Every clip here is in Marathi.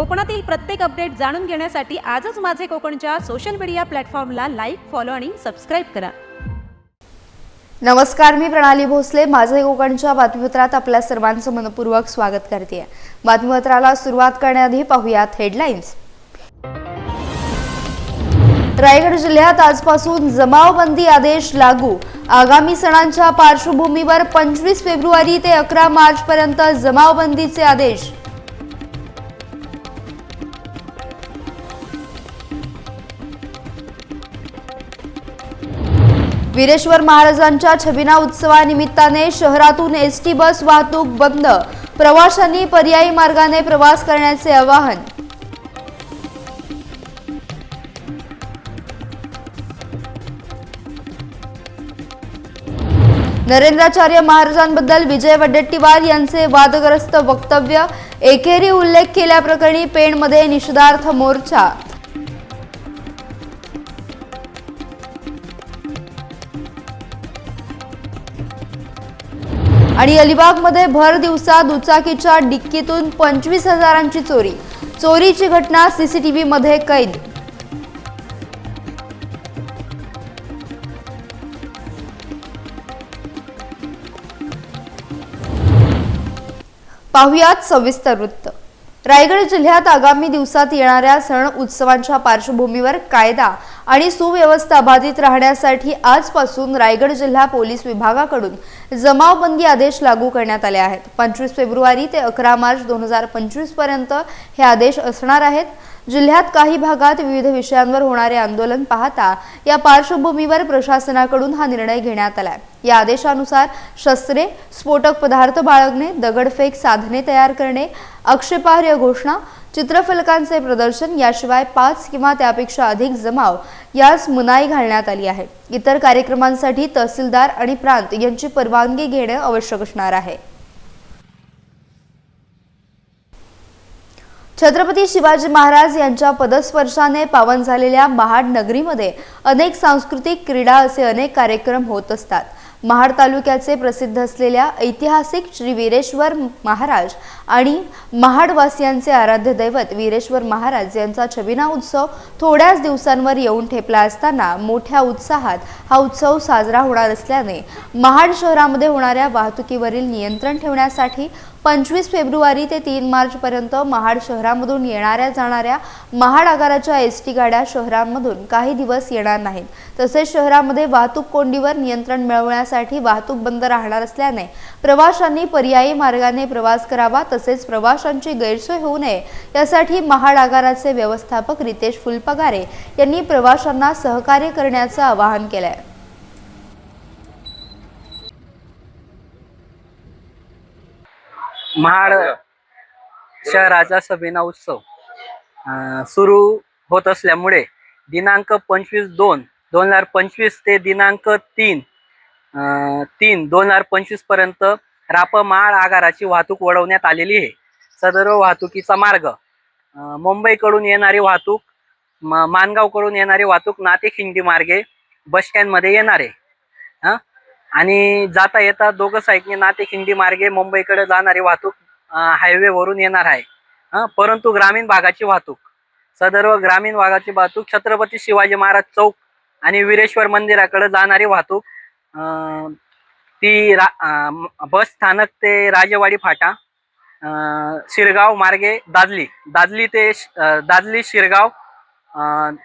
कोकणातील प्रत्येक अपडेट जाणून घेण्यासाठी आजच माझे कोकणच्या सोशल मीडिया प्लॅटफॉर्मला लाईक फॉलो आणि सबस्क्राईब करा. नमस्कार मी प्रणाली भोसले. माझे कोकणच्या बातमीपत्रात आपल्या सर्वांचं मनपूर्वक स्वागत करते. बातमीपत्राला सुरुवात करण्याआधी पाहुयात हेडलाईन्स रायगड जिल्ह्यात आजपासून जमावबंदी आदेश लागू. आगामी सणांच्या पार्श्वभूमीवर पंचवीस फेब्रुवारी ते अकरा मार्च पर्यंत जमावबंदीचे आदेश. वीरेश्वर महाराजांच्या छबिना उत्सवानिमित्ताने शहरातून एस टी बस वाहतूक बंद. प्रवाशांनी पर्यायी मार्गाने प्रवास करण्याचे आवाहन. नरेंद्राचार्य महाराजांबद्दल विजय वडेट्टीवार यांचे वादग्रस्त वक्तव्य एकेरी उल्लेख केल्याप्रकरणी पेणमध्ये निषेधार्थ मोर्चा. आणि अलिबागमध्ये भर दिवसा दुचाकीच्या डिक्कीतून पंचवीस हजारांची चोरी. चोरीची घटना सीसीटीव्ही मध्ये कैद. पाहुयात सविस्तर वृत्त. रायगड जिल्ह्यात आगामी दिवसात येणाऱ्या सण उत्सवांच्या पार्श्वभूमीवर कायदा आणि सुव्यवस्था बाधित राहण्यासाठी आजपासून रायगड जिल्हा पोलीस विभागाकडून जमावबंदी आदेश लागू करण्यात आले आहेत. पंचवीस फेब्रुवारी ते अकरा मार्च दोन हजार पंचवीसपर्यंत हे आदेश असणार आहेत. जिल्ह्यात काही भागात विविध विषयांवर होणारे आंदोलन पाहता या पार्श्वभूमीवर प्रशासनाकडून हा निर्णय घेण्यात आलाय. या आदेशानुसार शस्त्रे स्फोटक पदार्थ बाळगणे दगडफेक साधने तयार करणे आक्षेपार्ह घोषणा चित्रफलकांचे प्रदर्शन याशिवाय पाच किंवा त्यापेक्षा अधिक जमाव यास मनाई घालण्यात आली आहे. इतर कार्यक्रमांसाठी तहसीलदार आणि प्रांत यांची परवानगी घेणे आवश्यक असणार आहे. छत्रपती शिवाजी महाराज यांच्या पदस्पर्शाने पावन झालेल्या महाड नगरीमध्ये अनेक सांस्कृतिक क्रीडा असे अनेक कार्यक्रम होत असतात. महाड तालुक्याचे प्रसिद्ध असलेल्या ऐतिहासिक श्री वीरेश्वर महाराज आणि महाडवासियांचे आराध्य दैवत वीरेश्वर महाराज यांचा छबिना उत्सव थोड्याच दिवसांवर येऊन ठेपला असताना मोठ्या उत्साहात हा उत्सव साजरा होणार असल्याने महाड शहरामध्ये होणाऱ्या वाहतुकीवरील नियंत्रण ठेवण्यासाठी पंचवीस फेब्रुवारी ते तीन मार्चपर्यंत महाड शहरामधून येणाऱ्या जाणाऱ्या महाड आगाराच्या एस टी गाड्या शहरांमधून काही दिवस येणार नाहीत. तसेच शहरामध्ये वाहतूक कोंडीवर नियंत्रण मिळवण्यासाठी वाहतूक बंद राहणार असल्याने प्रवाशांनी पर्यायी मार्गाने प्रवास करावा तसेच प्रवाशांची गैरसोय होऊ नये यासाठी महाड आगाराचे व्यवस्थापक रितेश फुलपगारे यांनी प्रवाशांना सहकार्य करण्याचं आवाहन केलं आहे महाड शहराचा सबिना उत्सव सुरू होत असल्यामुळे दिनांक पंचवीस दोन दोन हजार पंचवीस ते दिनांक तीन तीन दोन हजार पंचवीसपर्यंत राप महाड आगाराची वाहतूक वळवण्यात आलेली आहे. सदर वाहतुकीचा मार्ग मुंबईकडून येणारी वाहतूक मानगावकडून येणारी वाहतूक नातेखिंडी मार्गे बस स्टँडमध्ये येणार आहे. आणि जाता येता दोघं साईडने नातेखिंडी मार्गे मुंबईकडे जाणारी वाहतूक हायवे वरून येणार आहे. परंतु ग्रामीण भागाची वाहतूक. सदर्व ग्रामीण भागाची वाहतूक छत्रपती शिवाजी महाराज चौक आणि वीरेश्वर मंदिराकडे जाणारी वाहतूक ती रा बस स्थानक ते राजेवाडी फाटा शिरगाव मार्गे दादली दादली ते दादली शिरगाव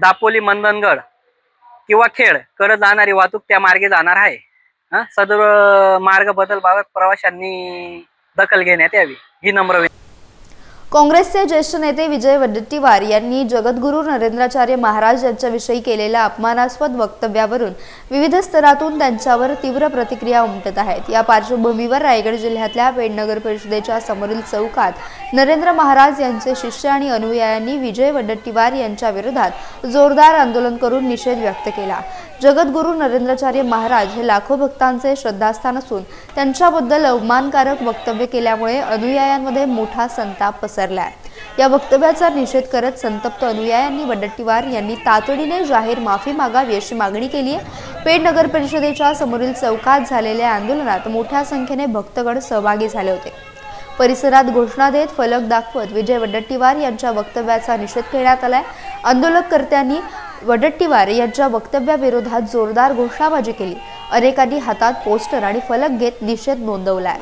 दापोली मंदनगड किंवा खेडकडे जाणारी वाहतूक त्या मार्गे जाणार आहे. सदर मार्ग बदलबाबत प्रवाशांनी दखल घेण्यात यावी. ही नम्र काँग्रेसचे ज्येष्ठ नेते विजय वडेट्टीवार यांनी जगद्गुरू नरेंद्राचार्य महाराज यांच्याविषयी केलेल्या अपमानास्पद वक्तव्यावरून विविध स्तरातून त्यांच्यावर तीव्र प्रतिक्रिया उमटत आहेत. या पार्श्वभूमीवर रायगड जिल्ह्यातल्या पेडनगर परिषदेच्या समोरील चौकात नरेंद्र महाराज यांचे शिष्य आणि अनुयायांनी विजय वडेट्टीवार यांच्या विरोधात जोरदार आंदोलन करून निषेध व्यक्त केला. जगद्गुरू नरेंद्राचार्य महाराज हे लाखो भक्तांचे श्रद्धास्थान असून त्यांच्याबद्दल अवमानकारक वक्तव्य केल्यामुळे अनुयायांमध्ये मोठा संताप पसरलाय. या वक्तव्याचा निषेध करत संतप्त अनुयायांनी वडट्टीवार यांनी तातडीने जाहीर माफी मागावी अशी मागणी केली आहे. पेड नगर परिषदेच्या समोरील चौकात झालेल्या आंदोलनात मोठ्या संख्येने भक्तगण सहभागी झाले होते. परिसरात घोषणा देत फलक दाखवत विजय वडट्टीवार यांच्या वक्तव्याचा निषेध करण्यात आलाय. आंदोलकर्त्यांनी वडट्टीवार यांच्या वक्तव्याविरोधात जोरदार घोषणाबाजी केली. अनेकांनी हातात पोस्टर आणि फलक घेत निषेध नोंदवलाय.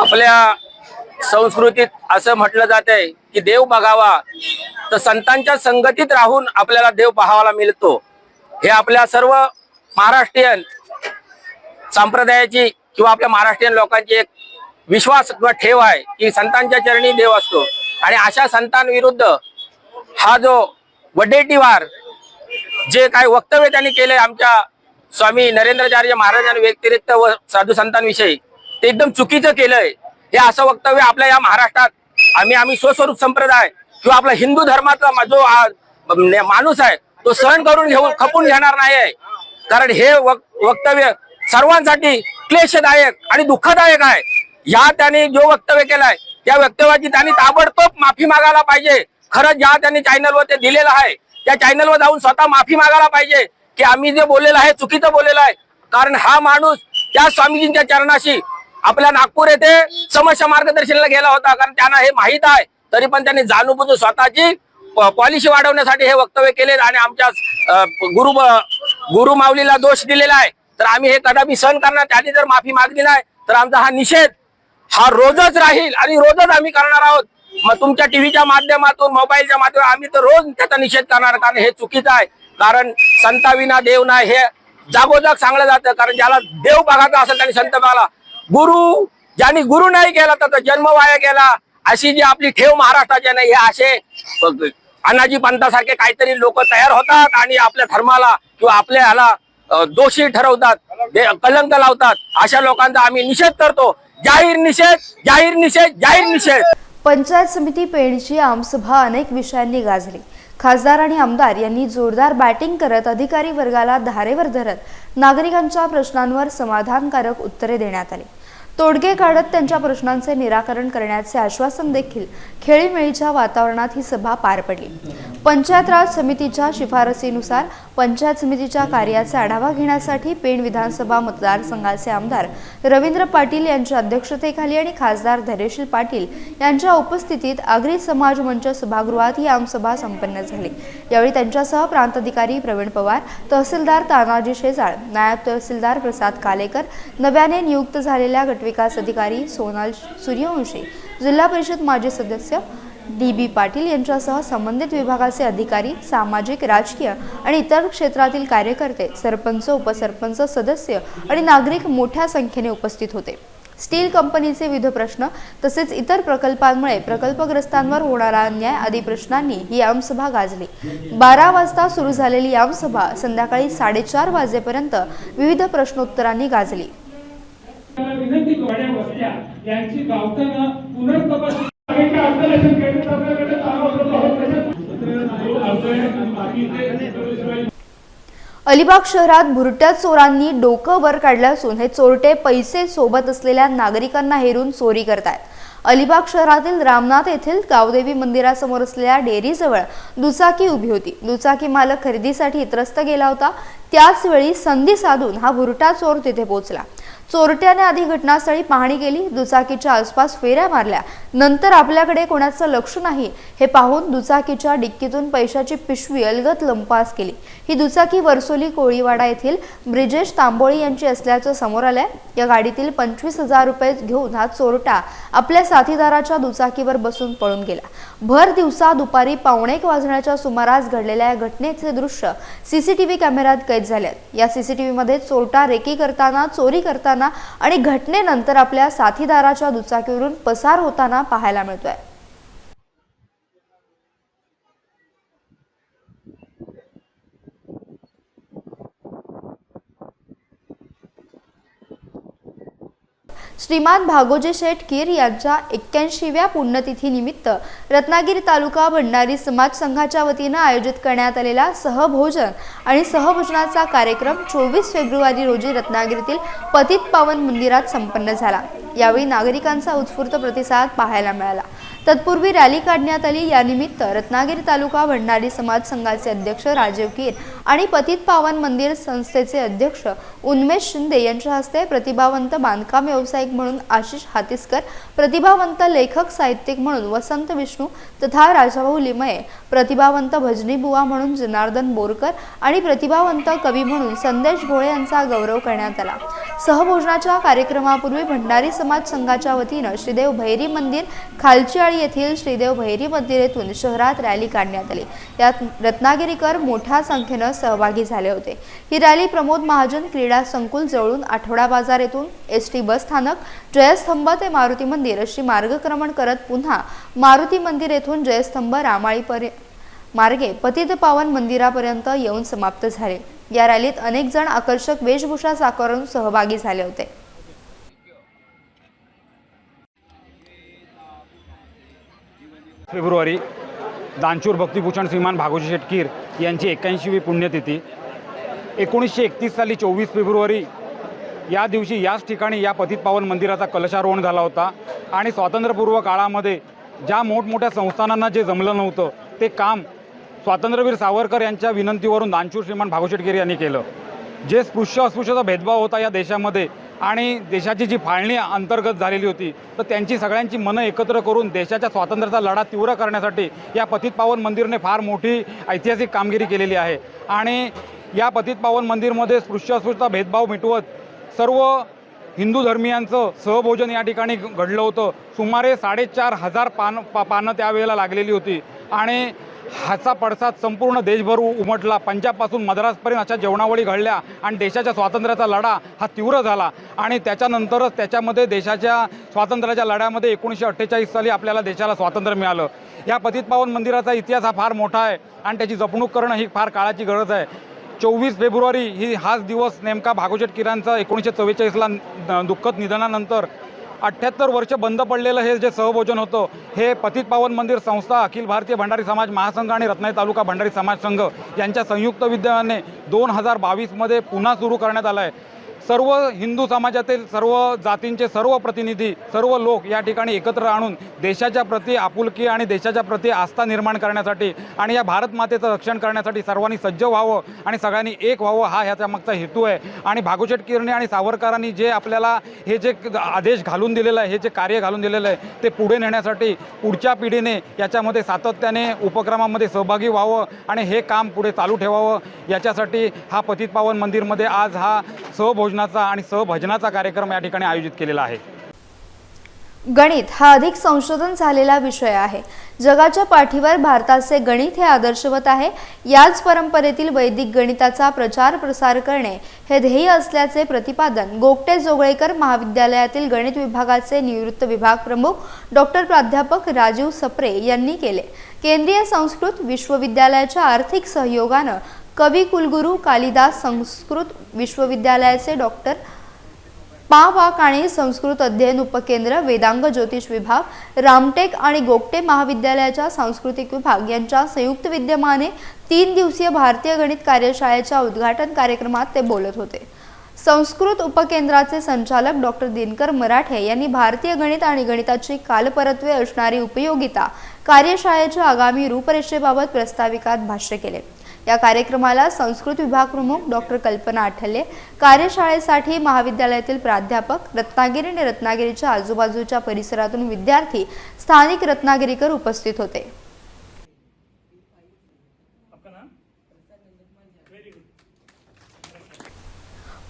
आपल्या संस्कृतीत असं म्हटलं जात आहे की देव बघावा तर संतांच्या संगतीत राहून आपल्याला देव पाहावाला मिळतो. हे आपल्या सर्व महाराष्ट्रीयन संप्रदायाची किंवा आपल्या महाराष्ट्रीयन लोकांची एक विश्वास किंवा ठेव आहे की संतांच्या चरणी देव असतो. आणि अशा संतांविरुद्ध हा जो वडेटीवार जे काय वक्तव्य त्यांनी केले आमच्या स्वामी नरेंद्रचार्य महाराजांनी व्यतिरिक्त व साधू संतांविषयी ते एकदम चुकीचं केलंय. हे असं वक्तव्य आपल्या या महाराष्ट्रात आम्ही आम्ही स्वस्वरूप संप्रदाय किंवा आपला हिंदू धर्माचा जो माणूस आहे तो सहन करून घेऊन खपून घेणार नाही आहे कारण हे वक्तव्य सर्वांसाठी क्लेशदायक आणि दुःखदायक आहे. या त्यांनी जो वक्तव्य केलाय त्या वक्तव्याची त्यांनी ताबडतोब माफी मागायला पाहिजे. खरंच ज्या त्यांनी चॅनलवर ते दिलेलं आहे. त्या चॅनलवर जाऊन स्वतः माफी मागायला पाहिजे. की आम्ही जे बोललेलं आहे चुकीचं बोललेलं आहे. कारण हा माणूस त्या स्वामीजींच्या चरणाशी आपल्या नागपूर येथे समस्या मार्गदर्शनाला गेला होता. कारण त्यांना हे माहीत आहे. तरी पण त्यांनी जाणून स्वतःची पॉलिसी वाढवण्यासाठी हे वक्तव्य केले आणि आमच्या गुरु गुरु माऊलीला दोष दिलेला आहे. तर आम्ही हे कदापि सहन करणार. त्यांनी जर माफी मागली नाही तर आमचा हा निषेध हा रोजच राहील आणि रोजच आम्ही करणार आहोत. मग तुमच्या टीव्हीच्या माध्यमातून मोबाईलच्या माध्यमातून आम्ही तर रोज त्याचा निषेध करणार कारण हे चुकीचं आहे. कारण संताविना देव नाही हे जागोजाग सांगलं जातं कारण ज्याला देव बघायचा असेल त्याने संत बघाला गुरु ज्यांनी गुरु नाही केला त्याचा जन्म वाया गेला. अशी जी आपली ठेव महाराष्ट्राच्या नाही हे असे अनाजी पंतासारखे काहीतरी लोक तयार होतात आणि आपल्या धर्माला किंवा आपल्या ह्याला दोषी ठरवतात कलंक लावतात. अशा लोकांचा आम्ही निषेध करतो. जाहीर निषेध जाहीर निषेध जाहीर निषेध. पंचायत समिती पेणची आमसभा अनेक विषयांनी गाजली. खासदार आणि आमदार यांनी जोरदार बॅटिंग करत अधिकारी वर्गाला धारेवर धरत नागरिकांच्या प्रश्नांवर समाधानकारक उत्तरे देण्यात आली. तोडगे काढत त्यांच्या प्रश्नांचे निराकरण करण्याचे आश्वासन देखील खेळीमेळीच्या वातावरणात ही सभा पार पडली. पंचायत राज समितीच्या शिफारसीनुसार पंचायत समितीच्या कार्याचा आढावा घेण्यासाठी पेण विधानसभा मतदारसंघाचे आमदार रवींद्र पाटील यांच्या अध्यक्षतेखाली आणि खासदार धैर्यशील पाटील यांच्या उपस्थितीत आगरी समाज मंच सभागृहात ही आमसभा संपन्न झाली. यावेळी त्यांच्यासह प्रांताधिकारी प्रवीण पवार तहसीलदार तानाजी शेजाळ नायब तहसीलदार प्रसाद कालेकर नव्याने नियुक्त झालेल्या गटविकास अधिकारी सोनाल सूर्यवंशी जिल्हा परिषद माजी सदस्य डी बी पाटील यांच्यासह संबंधित विभागाचे अधिकारी सामाजिक राजकीय आणि इतर क्षेत्रातील कार्यकर्ते सरपंच उपसरपंच सदस्य आणि नागरिक मोठ्या संख्येने उपस्थित होते. स्टील कंपनीचे विविध प्रश्न तसेच इतर प्रकल्पांमुळे प्रकल्पग्रस्तांवर होणारा अन्याय आदी प्रश्नांनी ही आमसभा गाजली. बारा वाजता सुरू झालेली आमसभा संध्याकाळी साडेचार वाजेपर्यंत विविध प्रश्नोत्तरांनी गाजली. विनंती वाड्या वस्त्या यांची गावताना पुनर्तपासणी अलिबाग शहरात भुरट्या चोरांनी डोकं वर काढलं असून हे चोरटे पैसे सोबत असलेल्या नागरिकांना हेरून चोरी करतायत. अलिबाग शहरातील रामनाथ येथील गावदेवी मंदिरासमोर असलेल्या डेअरीजवळ दुचाकी उभी होती. दुचाकी मालक खरेदीसाठी त्रस्त गेला होता. त्याच वेळी संधी साधून हा भुरटा चोर तिथे पोहोचला. चोरट्याने आधी घटनास्थळी पाहणी केली दुचाकीच्या आसपास फेऱ्या मारल्या. नंतर आपल्याकडे कोणाचं लक्ष नाही हे पाहून दुचाकीच्या डिक्कीतून पैशाची पिशवी अलगत लंपास केली. ही दुचाकी वरसोली कोळीवाडा येथील ब्रिजेश तांबोळी यांची असल्याचं समोर आलंय. या गाडीतील पंचवीस हजार रुपये घेऊन हा चोरटा आपल्या साथीदाराच्या दुचाकीवर बसून पळून गेला. भर दिवसा दुपारी पावणे एक वाजण्याच्या सुमारास घडलेल्या या घटनेचे दृश्य सीसीटीव्ही कॅमेऱ्यात कैद झाले या सीसीटीव्ही मध्ये चोरटा रेकी करताना चोरी करताना आणि घटनेनंतर आपल्या साथीदाराच्या दुचाकीवरून पसार होताना पाहायला मिळतोय. श्रीमान भागोजी शेठ कीर यांच्या एक्क्याऐंशीव्या पुण्यतिथीनिमित्त रत्नागिरी तालुका भंडारी समाज संघाच्या वतीनं आयोजित करण्यात आलेला सहभोजन आणि सहभोजनाचा कार्यक्रम चोवीस फेब्रुवारी रोजी रत्नागिरीतील पतित पावन मंदिरात संपन्न झाला. यावेळी नागरिकांचा उत्स्फूर्त प्रतिसाद पाहायला मिळाला. तत्पूर्वी रॅली काढण्यात आली. यानिमित्त रत्नागिरी तालुका भंडारी समाज संघाचे अध्यक्ष राजीव कीर आणि पतित पावन मंदिर संस्थेचे अध्यक्ष उन्मेष शिंदे यांच्या हस्ते प्रतिभावंत बांधकाम व्यावसायिक म्हणून आशिष हातिस्कर प्रतिभावंत लेखक साहित्यिक म्हणून वसंत विष्णू तथा राजाभाऊ लिमये प्रतिभावंत भजनी बुवा म्हणून जनार्दन बोरकर आणि प्रतिभावंत कवी म्हणून संदेश भोळे यांचा गौरव करण्यात आला. सहभोजनाच्या कार्यक्रमापूर्वी भंडारी समाज संघाच्या वतीनं श्रीदेव भैरी मंदिर खालची खालचीआळी येथील श्रीदेव भैरी मंदिर येथून शहरात रॅली काढण्यात आली. यात रत्नागिरीकर मोठ्या संख्येनं सहभागी झाले होते. ही रॅली प्रमोद महाजन क्रीडा संकुल जवळून आठवडा बाजार येथून एस टी बस स्थानक जयस्तंभ ते मारुती मंदिर अशी मार्गक्रमण करत पुन्हा मारुती मंदिर येथून जयस्तंभ रामाळीपर्यंत मार्गे पतित पावन मंदिरापर्यंत येऊन समाप्त झाले. या रॅलीत अनेक जण आकर्षक वेशभूषा साकारून सहभागी झाले होते. फेब्रुवारी दानशूर भक्तिभूषण श्रीमान भागोजी शेटकीर यांची एक्क्याऐंशीवी पुण्यतिथी. एकोणीसशे एकतीस साली चोवीस फेब्रुवारी या दिवशी याच ठिकाणी या पतित पावन मंदिराचा कलशारोहण झाला होता आणि स्वातंत्र्यपूर्व काळामध्ये ज्या मोठमोठ्या संस्थानांना जे जमलं नव्हतं ते काम स्वातंत्र्यवीर सावरकर यांच्या विनंतीवरून दानशूर श्रीमान भागो शेटकीर यांनी केलं. जे स्पृश्य अस्पृश्याचा भेदभाव होता या देशामध्ये आणि देशाची जी फाळणी अंतर्गत झालेली होती तर त्यांची सगळ्यांची मनं एकत्र करून देशाच्या स्वातंत्र्याचा लढा तीव्र करण्यासाठी या पतित पावन मंदिरने फार मोठी ऐतिहासिक कामगिरी केलेली आहे. आणि या पतित पावन मंदिरमध्ये स्पृश्य भेदभाव मिटवत सर्व हिंदू धर्मियांचं सहभोजन या ठिकाणी घडलं होतं. सुमारे साडेचार हजार पान पा पानं त्यावेळेला लागलेली होती. आणि ह्याचा पडसाद संपूर्ण देशभर उमटला. पंजाबपासून मद्रासपर्यंत अशा जेवणावळी घडल्या आणि देशाच्या स्वातंत्र्याचा लढा हा तीव्र झाला. आणि त्याच्यानंतरच त्याच्यामध्ये देशाच्या स्वातंत्र्याच्या लढ्यामध्ये एकोणीसशे अठ्ठेचाळीस साली आपल्याला देशाला स्वातंत्र्य मिळालं. या पतित पावन मंदिराचा इतिहास हा फार मोठा आहे आणि त्याची जपणूक करणं ही फार काळाची गरज आहे. चोवीस फेब्रुवारी ही हाच दिवस नेमका भागोजेट किरांचा एकोणीसशे चव्वेचाळीसला दुःखद निधनानंतर अठ्ठ्याहत्तर वर्ष बंद पडलेलं हे जे सहभोजन होतं हे पतित पावन मंदिर संस्था अखिल भारतीय भंडारी समाज महासंघ आणि रत्नागिरी तालुका भंडारी समाज संघ यांच्या संयुक्त विद्यमाने दोन हजार बावीसमध्ये पुन्हा सुरू करण्यात आलं आहे. सर्व हिंदू समाजातील सर्व जातींचे सर्व प्रतिनिधी सर्व लोक या ठिकाणी एकत्र आणून देशाच्या प्रती आपुलकी आणि देशाच्या प्रती आस्था निर्माण करण्यासाठी आणि या भारत मातेचं रक्षण करण्यासाठी सर्वांनी सज्ज व्हावं आणि सगळ्यांनी एक व्हावं हा ह्याच्या मागचा हेतू आहे. आणि भागोचेट किरणे आणि सावरकरांनी जे आपल्याला हे जे आदेश घालून दिलेलं आहे हे जे कार्य घालून दिलेलं आहे ते पुढे नेण्यासाठी पुढच्या पिढीने याच्यामध्ये सातत्याने उपक्रमामध्ये सहभागी व्हावं आणि हे काम पुढे चालू ठेवावं. याच्यासाठी हा पतितपावन मंदिरमध्ये आज हा सहभोज सहभोजनाचा आणि सहभजनाचा कार्यक्रम या ठिकाणी आयोजित केलेला आहे. गणित हा अधिक संशोधन झालेला विषय आहे. जगाच्या पाठीवर भारताचे गणित हे आदर्शवत आहे. याच परंपरेतील वैदिक गणिताचा प्रचार प्रसार करणे हे ध्येय असल्याचे प्रतिपादन गोगटे जोगळेकर महाविद्यालयातील गणित विभागाचे निवृत्त विभाग प्रमुख डॉक्टर प्राध्यापक राजीव सप्रे यांनी केले. केंद्रीय संस्कृत विश्वविद्यालयाच्या आर्थिक सहयोगानं कवी कुलगुरू कालिदास संस्कृत विश्वविद्यालयाचे डॉक्टर पा वा काणे संस्कृत अध्ययन उपकेंद्र वेदांग ज्योतिष विभाग रामटेक आणि गोगटे महाविद्यालयाच्या सांस्कृतिक विभाग यांच्या संयुक्त विद्यमाने तीन दिवसीय भारतीय गणित कार्यशाळेच्या उद्घाटन कार्यक्रमात ते बोलत होते. संस्कृत उपकेंद्राचे संचालक डॉक्टर दिनकर मराठे यांनी भारतीय गणित आणि गणिताची कालपरत्वे असणारी उपयोगिता कार्यशाळेच्या आगामी रूपरेषेबाबत प्रस्ताविकात भाष्य केले. या कार्यक्रमाला संस्कृत विभाग प्रमुख डॉक्टर कल्पना आठल्ये कार्यशाळेसाठी महाविद्यालयातील प्राध्यापक रत्नागिरी आणि रत्नागिरीच्या आजूबाजूच्या परिसरातून विद्यार्थी स्थानिक रत्नागिरीकर उपस्थित होते.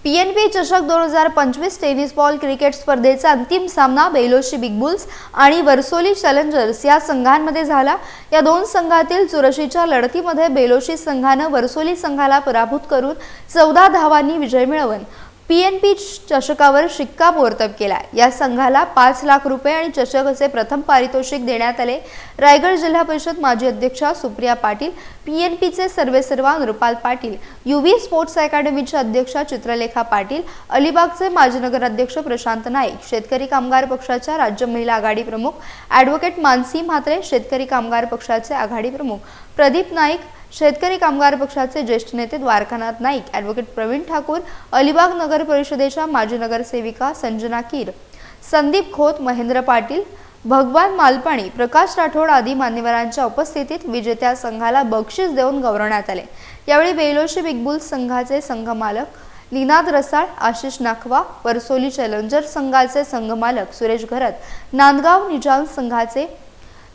पीएनपी चषक दोन हजार पंचवीस टेनिस बॉल क्रिकेट स्पर्धेचा अंतिम सामना बेलोशी बिग बुल्स आणि वर्सोली चॅलेंजर्स या संघांमध्ये झाला. या दोन संघातील चुरशीच्या लढतीमध्ये बेलोशी संघानं वर्सोली संघाला पराभूत करून चौदा धावांनी विजय मिळवून पीएनपी चषकावर शिक्कामोर्तब केला या संघाला पाच लाख रुपये आणि चषक असे प्रथम पारितोषिक देण्यात आले. रायगड जिल्हा परिषद माजी अध्यक्षा सुप्रिया पाटील पीएनपीचे सर्वेसर्वा नृपाल पाटील युव्ही स्पोर्ट्स अकॅडमीच्या अध्यक्षा चित्रलेखा पाटील अलिबागचे माजी नगराध्यक्ष प्रशांत नाईक शेतकरी कामगार पक्षाच्या राज्य महिला आघाडी प्रमुख ॲडव्होकेट मानसी म्हात्रे शेतकरी कामगार पक्षाचे आघाडी प्रमुख प्रदीप नाईक शेतकरी कामगार पक्षाचे ज्येष्ठ नेते द्वारकानाथ नाईक ॲडव्होकेट प्रवीण ठाकूर अलिबाग नगर परिषदेच्या माजी नगरसेविका संजना कीर संदीप खोत महेंद्र पाटील भगवान मालपाणी प्रकाश राठोड आदी मान्यवरांच्या उपस्थितीत विजेत्या संघाला बक्षीस देऊन गौरवण्यात आले. यावेळी बेलोशी बिगबुल संघाचे संघमालक निनाद रसाळ आशिष नाखवा परसोली चॅलेंजर संघाचे संघमालक सुरेश घरत नांदगाव निजाम संघाचे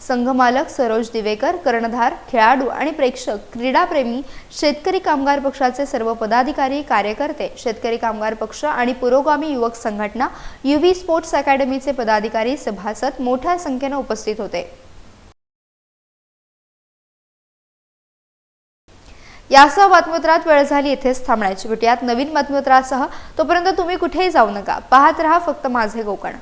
संघमालक सरोज दिवेकर कर्णधार खेळाडू आणि प्रेक्षक क्रीडाप्रेमी शेतकरी कामगार पक्षाचे सर्व पदाधिकारी कार्यकर्ते शेतकरी कामगार पक्ष आणि पुरोगामी युवक संघटना युव्ही स्पोर्ट्स अकॅडमीचे पदाधिकारी सभासद मोठ्या संख्येने उपस्थित होते. यासह बातमीपत्रात वेळ झाली इथेच थांबण्याची. भेटूयात नवीन बातमीपत्रासह. तोपर्यंत तुम्ही कुठेही जाऊ नका. पाहत रहा फक्त माझे कोकण